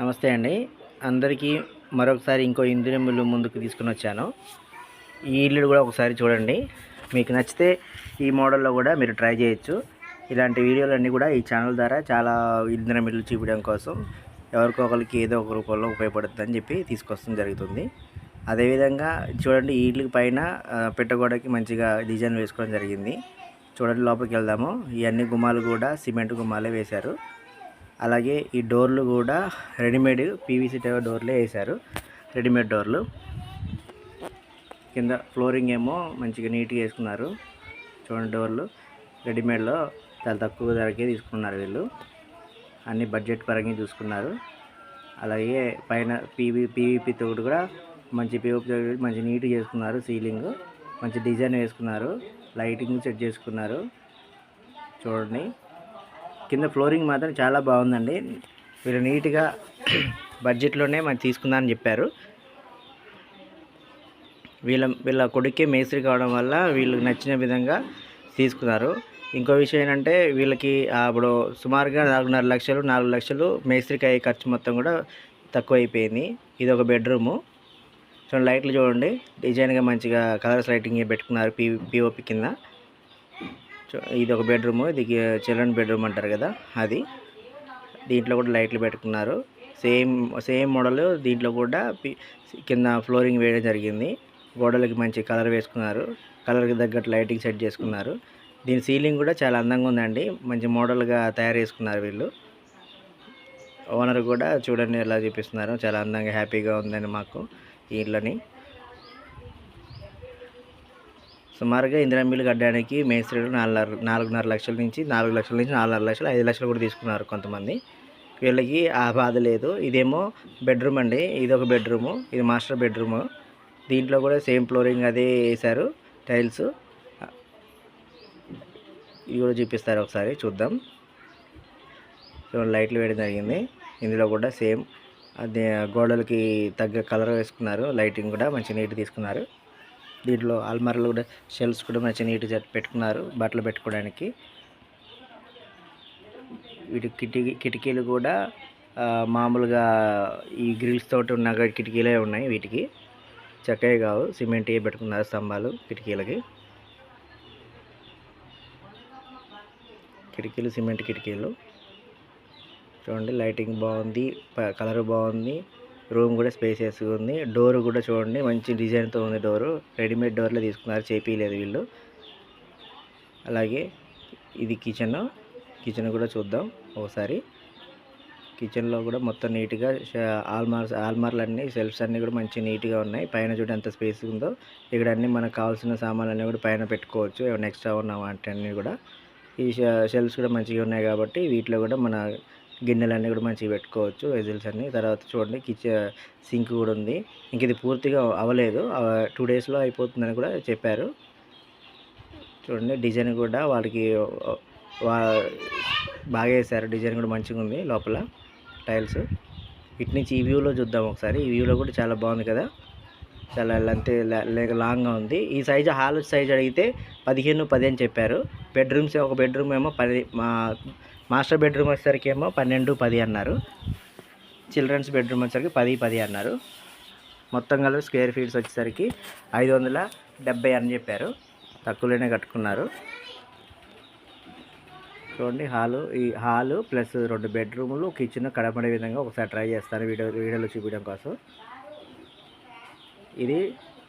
నమస్తే అండి. అందరికీ మరొకసారి ఇంకో ఇందిరా మిల్లు ముందుకు తీసుకుని వచ్చాను. ఈ ఇల్లు కూడా ఒకసారి చూడండి. మీకు నచ్చితే ఈ మోడల్లో కూడా మీరు ట్రై చేయొచ్చు. ఇలాంటి వీడియోలన్నీ కూడా ఈ ఛానల్ ద్వారా చాలా ఇందిరా మిల్లు చూపించడం కోసం ఎవరికో ఒకరికి ఏదో ఒక రూపంలో ఉపయోగపడుతుందని చెప్పి తీసుకొస్తాం జరుగుతుంది. అదేవిధంగా చూడండి ఈ ఇల్లు పైన పెట్టగోడకి మంచిగా డిజైన్ వేసుకోవడం జరిగింది. చూడండి లోపలికి వెళ్దాము. ఇవన్నీ గుమ్మాలు కూడా సిమెంట్ గుమ్మాలే వేశారు. అలాగే ఈ డోర్లు కూడా రెడీమేడ్ పీవీసీ టైప్ డోర్లే వేశారు. రెడీమేడ్ డోర్లు. కింద ఫ్లోరింగ్ ఏమో మంచిగా నీట్గా వేసుకున్నారు. చూడండి డోర్లు. రెడీమేడ్లో చాలా తక్కువ ధరకే తీసుకున్నారు వీళ్ళు. అన్ని బడ్జెట్ పరంగా చూసుకున్నారు. అలాగే పైన పీవీ పీవీపీ తోటి కూడా మంచి పీవీపీ మంచి నీట్గా చేసుకున్నారు. సీలింగ్ మంచి డిజైన్ వేసుకున్నారు. లైటింగ్ సెట్ చేసుకున్నారు. చూడండి. కింద ఫ్లోరింగ్ మాత్రం చాలా బాగుందండి. వీళ్ళు నీట్గా బడ్జెట్లోనే మనం తీసుకుందామని చెప్పారు. వీళ్ళ వీళ్ళ కొడుకే మేస్త్రి కావడం వల్ల వీళ్ళకి నచ్చిన విధంగా తీసుకున్నారు. ఇంకో విషయం ఏంటంటే వీళ్ళకి అప్పుడు సుమారుగా నాలుగున్నర లక్షలు నాలుగు లక్షలు మేస్త్రికి అయ్యే ఖర్చు మొత్తం కూడా తక్కువ అయిపోయింది ఇది ఒక బెడ్రూము. చూడండి లైట్లు చూడండి. డిజైన్గా మంచిగా కలర్స్ లైటింగ్ పెట్టుకున్నారు పీ పిఓపి కింద. ఇది ఒక బెడ్రూమ్ ఇది చిల్డ్రన్ బెడ్రూమ్ అంటారు కదా అది. దీంట్లో కూడా లైట్లు పెట్టుకున్నారు. సేమ్ సేమ్ మోడల్ దీంట్లో కూడా కింద ఫ్లోరింగ్ వేయడం జరిగింది. గోడలకి మంచి కలర్ వేసుకున్నారు. కలర్కి తగ్గట్టు లైటింగ్ సెట్ చేసుకున్నారు. దీని సీలింగ్ కూడా చాలా అందంగా ఉందండి. మంచి మోడల్గా తయారు చేసుకున్నారు వీళ్ళు. ఓనర్ కూడా చూడండి ఎలా చూపిస్తున్నారు. చాలా అందంగా హ్యాపీగా ఉందండి మాకు ఈ సుమారుగా ఇందిరా కట్టడానికి మేస్త్రీలు నాలుగు నాలుగున్నర లక్షల నుంచి నాలుగు లక్షల నుంచి నాలుగున్నర లక్షలు ఐదు లక్షలు కూడా తీసుకున్నారు కొంతమంది. వీళ్ళకి ఆ బాధ లేదు. ఇదేమో బెడ్రూమ్ అండి. ఇది ఒక బెడ్రూము. ఇది మాస్టర్ బెడ్రూము. దీంట్లో కూడా సేమ్ ఫ్లోరింగ్ అదే వేశారు టైల్స్. ఇవి కూడా చూపిస్తారు ఒకసారి చూద్దాం. లైట్లు వేయడం జరిగింది. ఇందులో కూడా సేమ్ అదే గోడలకి తగ్గ కలర్ వేసుకున్నారు. లైటింగ్ కూడా మంచి నీట్ తీసుకున్నారు. దీంట్లో అల్మారాలు కూడా షెల్స్ కూడా మంచి నీట్గా పెట్టుకున్నారు బట్టలు పెట్టుకోవడానికి. వీటి కిటికీ కిటికీలు కూడా మామూలుగా ఈ గ్రిల్స్ తోటి ఉన్న కిటికీలే ఉన్నాయి వీటికి. చక్కగా కావు సిమెంట్ పెట్టుకున్నారు స్తంభాలు కిటికీలకి. కిటికీలు సిమెంట్ కిటికీలు. చూడండి లైటింగ్ బాగుంది కలర్ బాగుంది. రూమ్ కూడా స్పేసియస్ ఉంది. డోర్ కూడా చూడండి మంచి డిజైన్తో ఉంది డోరు రెడీమేడ్ డోర్లే తీసుకున్నారు. చేపియలేదు వీళ్ళు. అలాగే ఇది కిచెన్ కిచెన్ కూడా చూద్దాం ఒకసారి. కిచెన్లో కూడా మొత్తం నీట్గా ఆల్మార్స్ ఆల్మార్లన్నీ సెల్ఫ్స్ అన్నీ కూడా మంచి నీట్గా ఉన్నాయి. పైన చూడ ఎంత స్పేస్ ఉందో. ఇక్కడ అన్నీ మనకు కావాల్సిన సామాన్లు అన్నీ కూడా పైన పెట్టుకోవచ్చు. నెక్స్ట్ ఎక్స్ట్రా ఉన్న వాటి అన్నీ కూడా. ఈ షెల్ఫ్స్ కూడా మంచిగా ఉన్నాయి కాబట్టి వీటిలో కూడా మన గిన్నెలన్నీ కూడా మంచిగా పెట్టుకోవచ్చు వెజిల్స్ అన్నీ. తర్వాత చూడండి కిచెన్ సింక్ కూడా ఉంది. ఇంక ఇది పూర్తిగా అవ్వలేదు. టూ డేస్లో అయిపోతుందని కూడా చెప్పారు. చూడండి డిజైన్ కూడా వాళ్ళకి వా బాగా వేశారు డిజైన్ కూడా మంచిగా ఉంది లోపల టైల్స్. ఇటు నుంచి ఈ వ్యూలో చూద్దాం ఒకసారి. ఈ వ్యూలో కూడా చాలా బాగుంది కదా. చాలా లెంత్ లేక లాంగ్గా ఉంది. ఈ సైజు హాల్ సైజ్ అడిగితే పదిహేను పది అని చెప్పారు. బెడ్రూమ్స్ ఒక బెడ్రూమ్ ఏమో పది మా మాస్టర్ బెడ్రూమ్ వచ్చేసరికి ఏమో పన్నెండు పది అన్నారు. చిల్డ్రన్స్ బెడ్రూమ్ వచ్చేసరికి పది పది అన్నారు. మొత్తం కలిపి స్క్వేర్ ఫీట్స్ వచ్చేసరికి ఐదు వందల డెబ్బై అని చెప్పారు. తక్కువలోనే కట్టుకున్నారు. చూడండి హాలు ఈ హాలు ప్లస్ రెండు బెడ్రూములు కిచెన్ కడపడే విధంగా ఒకసారి ట్రై చేస్తాను వీడియో వీడియోలో చూపించడం కోసం. ఇది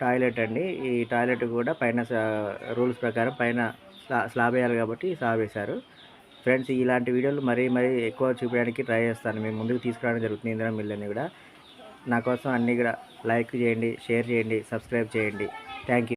టాయిలెట్ అండి. ఈ టాయిలెట్ కూడా పైన రూల్స్ ప్రకారం పైన స్లా స్లాబ్ వేయాలి కాబట్టి స్లాబ్ వేశారు ఫ్రెండ్స్ ఇలాంటి వీడియోలు మరీ మరీ ఎక్కువ చూపించడానికి ట్రై చేస్తాను. మేము ముందుకు తీసుకురావడం జరుగుతుంది. ఇందిరా మిల్లని కూడా. నా కోసం అన్నీ కూడా లైక్ చేయండి షేర్ చేయండి సబ్స్క్రైబ్ చేయండి. Thank you.